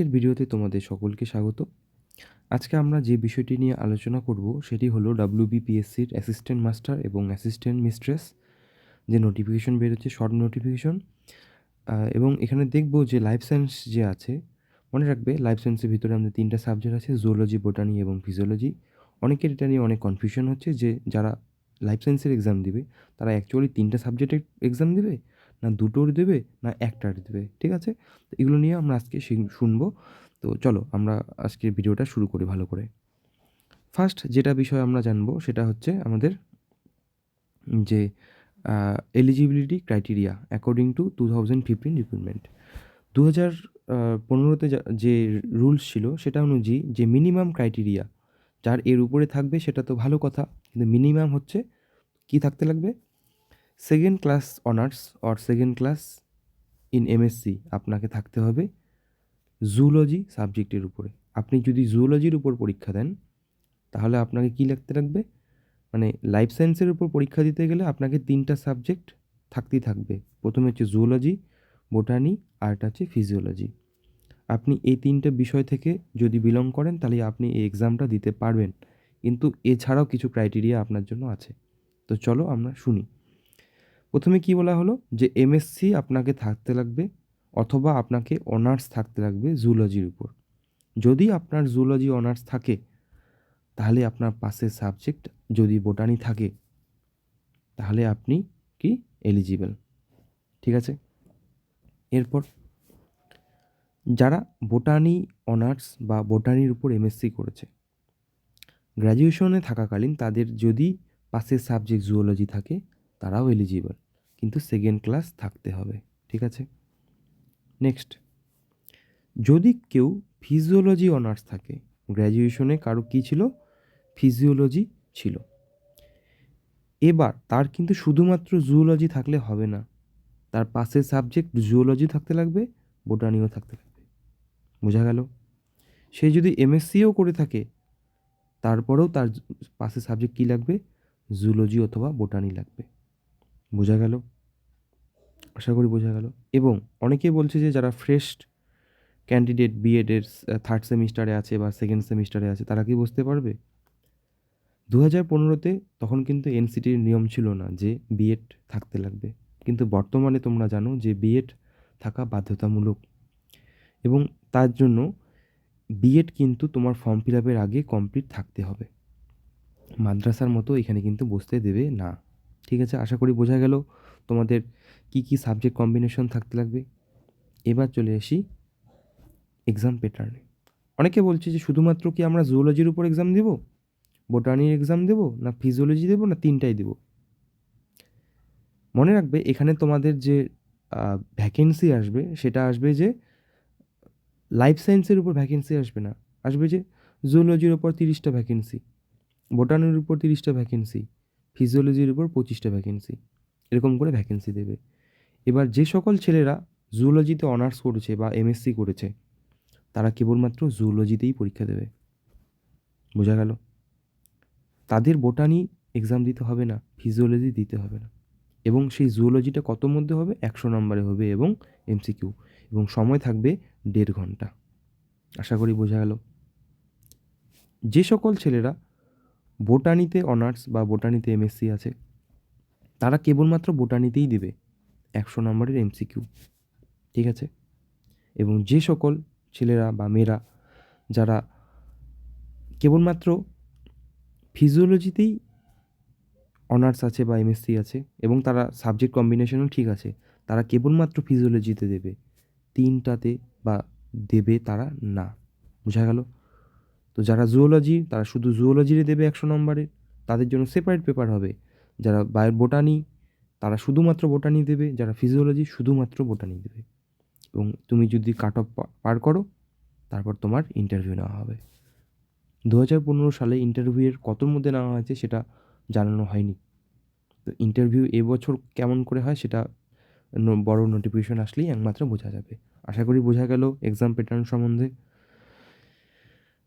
আজকের ভিডিওতে তোমাদের সকলকে স্বাগত। আজকে আমরা যে বিষয়টি নিয়ে আলোচনা করব সেটি হলো ডাব্লিউবিপিএসসির অ্যাসিস্ট্যান্ট মাস্টার এবং অ্যাসিস্ট্যান্ট মিস্ট্রেস যে নোটিফিকেশন বেরোচ্ছে শর্ট নোটিফিকেশন এবং এখানে দেখব যে লাইফ সায়েন্স যে আছে, মনে রাখবে লাইফ সায়েন্সের ভিতরে আমাদের তিনটা সাবজেক্ট আছে জুওলজি বোটানি এবং ফিজিওলজি অনেকের এটা নিয়ে অনেক কনফিউশন হচ্ছে যে যারা লাইফ সায়েন্সের এক্সাম দিবে, তারা অ্যাকচুয়ালি তিনটা সাবজেক্টের এক্সাম দেবে? না দুটোর দেবে না একটার দেবে, ঠিক আছে? তো এগুলো নিয়ে আমরা আজকে শুনব। তো চলো আমরা আজকের ভিডিওটা শুরু করি ভালো করে। ফার্স্ট যেটা বিষয় আমরা জানব সেটা হচ্ছে আমাদের যে eligibility criteria according to two thousand fifteen recruitment দু হাজার পনেরোতে যে রুলস ছিল সেটা অনুযায়ী যে মিনিমাম ক্রাইটেরিয়া যার এর উপরে থাকবে সেটা তো ভালো কথা, কিন্তু মিনিমাম হচ্ছে কি থাকতে লাগবে? Second class honours or second class in MSc আপনাকে থাকতে হবে জুলজি সাবজেক্টের উপরে। আপনি যদি জুলজির উপর পরীক্ষা দেন, তাহলে আপনাকে কী লিখতে লাগবে? মানে লাইফ সায়েন্সের উপর পরীক্ষা দিতে গেলে আপনাকে তিনটা সাবজেক্ট থাকতেই থাকবে। প্রথমে হচ্ছে জুলজি বোটানি আরেকটা হচ্ছে ফিজিওলজি আপনি এই তিনটে বিষয় থেকে যদি বিলং করেন, তাহলে আপনি এই এক্সামটা দিতে পারবেন। কিন্তু এছাড়াও কিছু ক্রাইটেরিয়া আপনার জন্য আছে। তো চলো আমরা শুনি। প্রথমে কি বলা হলো? যে এমএসসি আপনাকে থাকতে লাগবে অথবা আপনাকে অনার্স থাকতে লাগবে জুলজির উপর। যদি আপনার জুলজি অনার্স থাকে, তাহলে আপনার পাশের সাবজেক্ট যদি বোটানি থাকে, তাহলে আপনি কি? এলিজিবল ঠিক আছে? এরপর, যারা বোটানি অনার্স বা বোটানির উপর এমএসসি করেছে গ্র্যাজুয়েশনে থাকাকালীন তাদের যদি পাশের সাবজেক্ট জুওলজি থাকে তারাও এলিজিবল কিন্তু সেকেন্ড ক্লাস থাকতে হবে, ঠিক আছে? নেক্সট যদি কেউ ফিজিওলজি অনার্স থাকে গ্র্যাজুয়েশনে কারও কী ছিল? ফিজিওলজি ছিল। এবার তার কিন্তু শুধুমাত্র জুওলজি থাকলে হবে না, তার পাশের সাবজেক্ট জুওলজি থাকতে লাগবে বোটানিও থাকতে লাগবে। বোঝা গেল? সে যদি এমএসসিও করে থাকে, তারপরেও তার পাশের সাবজেক্ট কী লাগবে? জুলজি অথবা বোটানি লাগবে। বোঝা গেল। আশা করি বোঝা গেল। এবং অনেকে বলছে যে যারা ফ্রেশ ক্যান্ডিডেট বিএডের থার্ড সেমিস্টারে আছে বা সেকেন্ড সেমিস্টারে আছে, তারা কি বুঝতে পারবে? দু হাজার পনেরোতে তখন কিন্তু এনসিটির নিয়ম ছিল না যে বিএড থাকতে লাগবে। কিন্তু বর্তমানে তোমরা জানো যে বিএড থাকা বাধ্যতামূলক। এবং তার জন্য বিএড কিন্তু তোমার ফর্ম ফিল আপের আগে কমপ্লিট থাকতে হবে। মাদ্রাসার মতো এখানে কিন্তু বসতে দেবে না। ঠিক আছে, আশা করি বোঝা গেল তোমাদের কি কি সাবজেক্ট কম্বিনেশন থাকতে লাগবে। এবার চলে আসি এক্সাম প্যাটার্নে অনেকে বলছে যে শুধুমাত্র কি আমরা জুওলজির উপর এক্সাম দেব? বোটানির এক্সাম দেব না ফিজিওলজি দেবো না তিনটাই দেব? মনে রাখবে এখানে তোমাদের যে ভ্যাকেন্সি আসবে সেটা আসবে যে লাইফ সায়েন্সের উপর ভ্যাকেন্সি আসবে না। আসবে যে জুওলজির উপর তিরিশটা ভ্যাকেন্সি বোটানির উপর তিরিশটা ভ্যাকেন্সি ফিজিওলজির উপর পঁচিশটা ভ্যাকেন্সি এরকম করে ভ্যাকেন্সি দেবে। এবার যে সকল ছেলেরা জুওলজিতে অনার্স করেছে বা এমএসসি করেছে, তারা কেবলমাত্র জুওলজিতেই পরীক্ষা দেবে। বোঝা গেল? তাদের বোটানি এক্সাম দিতে হবে না ফিজিওলজি দিতে হবে না। এবং সেই জুওলজিটা কত মধ্যে হবে? একশো নম্বরে হবে এবং এমসিকিউ এবং সময় থাকবে দেড় ঘণ্টা। আশা করি বোঝা গেল? যে সকল ছেলেরা বোটানিতে অনার্স বা বোটানিতে এমএসসি আছে। তারা কেবলমাত্র বোটানিতেই দেবে একশো নম্বরের এমসিকিউ ঠিক আছে? এবং যে সকল ছেলেরা বা মেয়েরা যারা কেবলমাত্র ফিজিওলজিতেই অনার্স আছে বা এমএসসি আছে এবং তারা সাবজেক্ট কম্বিনেশনও ঠিক আছে, তারা কেবলমাত্র ফিজিওলজিতে দেবে। তিনটাতে বা দেবে তারা না। বোঝা গেল? তো যারা জুওলজি তারা শুধু জুওলজিরে দেবে একশো নম্বরের তাদের জন্য সেপারেট পেপার হবে। যারা বায়ো বোটানি তারা শুধুমাত্র বোটানি দেবে। যারা ফিজিওলজি শুধুমাত্র বোটানি দেবে। এবং তুমি যদি কাট অফ পার করো, তারপর তোমার ইন্টারভিউ নেওয়া হবে। দু হাজার পনেরো সালে ইন্টারভিউয়ের কতর মধ্যে নেওয়া হয়েছে সেটা জানানো হয়নি। তো ইন্টারভিউ এবছর কেমন করে হয় সেটা বড় নোটিফিকেশন আসলেই একমাত্র বোঝা যাবে। আশা করি বোঝা গেল এক্সাম প্যাটার্ন সম্বন্ধে।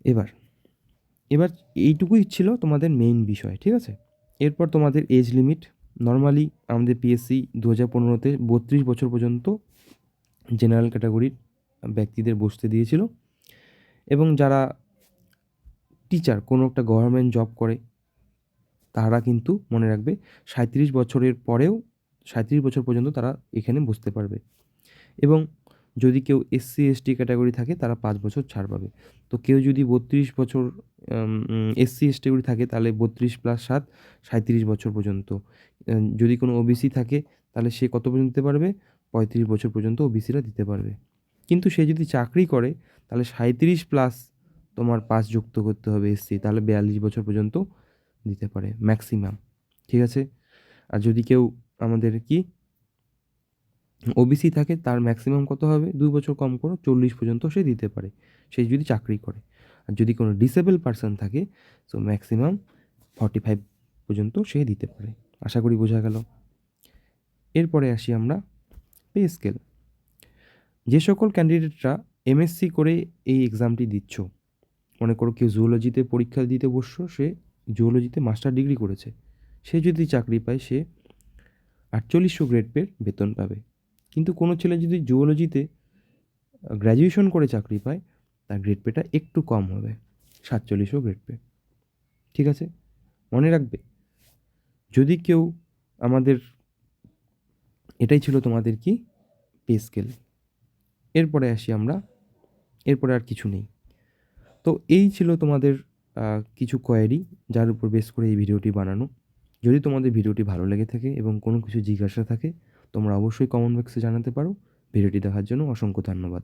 এবার এবার এইটুকুই ছিল তোমাদের মেইন বিষয়, ঠিক আছে? এরপর তোমাদের এজ লিমিট নর্মালি আমাদের পিএসসি দু হাজার পনেরোতে বত্রিশ বছর পর্যন্ত জেনারেল ক্যাটাগরির ব্যক্তিদের বসতে দিয়েছিল। এবং যারা টিচার কোনো একটা গভর্নমেন্ট জব করে, তারা কিন্তু মনে রাখবে সাঁইত্রিশ বছরের পরেও, সাঁইত্রিশ বছর পর্যন্ত তারা এখানে বসতে পারবে। এবং যদি কেউ এসসি এসটি ক্যাটাগরি থাকে, তারা পাঁচ বছর ছাড় পাবে। তো কেউ যদি বত্রিশ বছর এসসি এসটি ক্যাটাগরি থাকে, তাহলে বত্রিশ প্লাস সাত, সাঁইত্রিশ বছর পর্যন্ত। যদি কোনো ওবিসি থাকে, তাহলে সে কত পর্যন্ত দিতে পারবে? পঁয়ত্রিশ বছর পর্যন্ত ওবিসিরা দিতে পারবে। কিন্তু সে যদি চাকরি করে, তাহলে সাঁইত্রিশ প্লাস তোমার পাঁচ যুক্ত করতে হবে এসসি তাহলে বিয়াল্লিশ বছর পর্যন্ত দিতে পারে ম্যাক্সিমাম ঠিক আছে? আর যদি কেউ আমাদের কি? ওবিসি থাকে, তার ম্যাক্সিমাম কত হবে? দুই বছর কম করে চল্লিশ পর্যন্ত সে দিতে পারে। সে যদি চাকরি করে। আর যদি কোনো ডিসেবল পার্সন থাকে সো ম্যাক্সিমাম ফর্টি ফাইভ পর্যন্ত সে দিতে পারে। আশা করি বোঝা গেল। এরপরে আসি আমরা পে স্কেল যে সকল ক্যান্ডিডেটরা এমএসসি করে এই এক্সামটি দিচ্ছ, মনে করো কেউ জুওলজিতে পরীক্ষা দিতে বসছো, সে জুওলজিতে মাস্টার ডিগ্রি করেছে। সে যদি চাকরি পায়, সে আটচল্লিশশো গ্রেড পের বেতন পাবে। কিন্তু কোনো ছেলে যদি জুওলজিতে গ্র্যাজুয়েশন করে চাকরি পায়, তার গ্রেড পেটা একটু কম হবে। সাতচল্লিশও গ্রেড পে ঠিক আছে? মনে রাখবে? যদি কেউ আমাদের, এটাই ছিল তোমাদের কি? পে স্কেল এরপরে আসি আমরা। এরপরে আর কিছু নেই। তো এই ছিল তোমাদের কিছু কোয়ারি যার উপর বেস করে এই ভিডিওটি বানানো। যদি তোমাদের ভিডিওটি ভালো লেগে থাকে এবং কোনো কিছু জিজ্ঞাসা থাকে তোমরা অবশ্যই কমেন্ট বক্সে জানাতে পারো। ভিডিওটি দেখার জন্য অসংখ্য ধন্যবাদ।